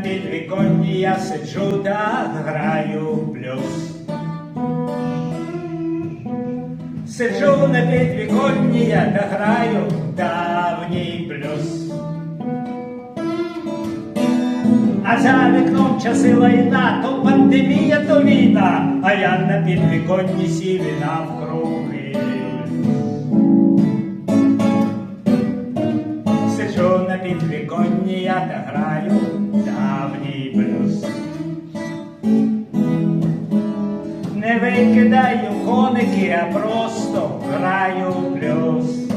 підвіконні я сиджу та граю блюз. Сиджу на підвіконні я та граю давній блюз. А за вікном часи лайна, то пандемія, то війна, а я на підвіконні сів і навкруги. Сиджу на підвіконні, я та граю Не викидаю коники, а просто граю блюз.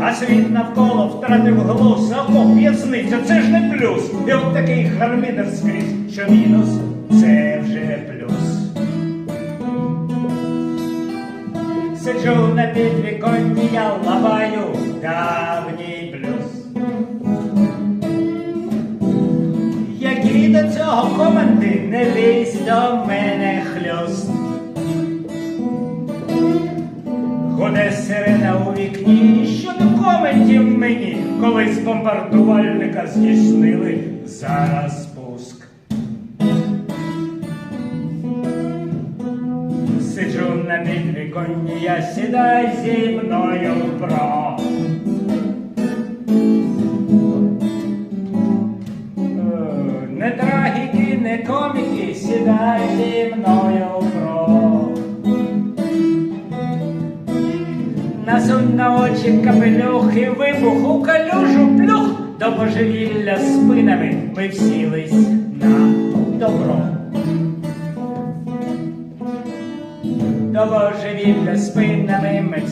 А світ навколо втратив глузд, окоп в'язниця, це ж не плюс. І от такий гармидер скрізь, що мінус, це вже плюс. Сиджу на підвіконні, я лаваю давній блюз. Які до цього коменти, не до мене хльост. Гуде сирена у вікні, що до коментів мені, коли з бомбардувальника здійснили зараз пуск. Сиджу на підвіконні, я сідай зі мною не коміки, сідай зі мною про. Насунь на очі капелюх і вибух у калюжу плюх до божевілля спинами ми всілись на добро. До божевілля спинами ми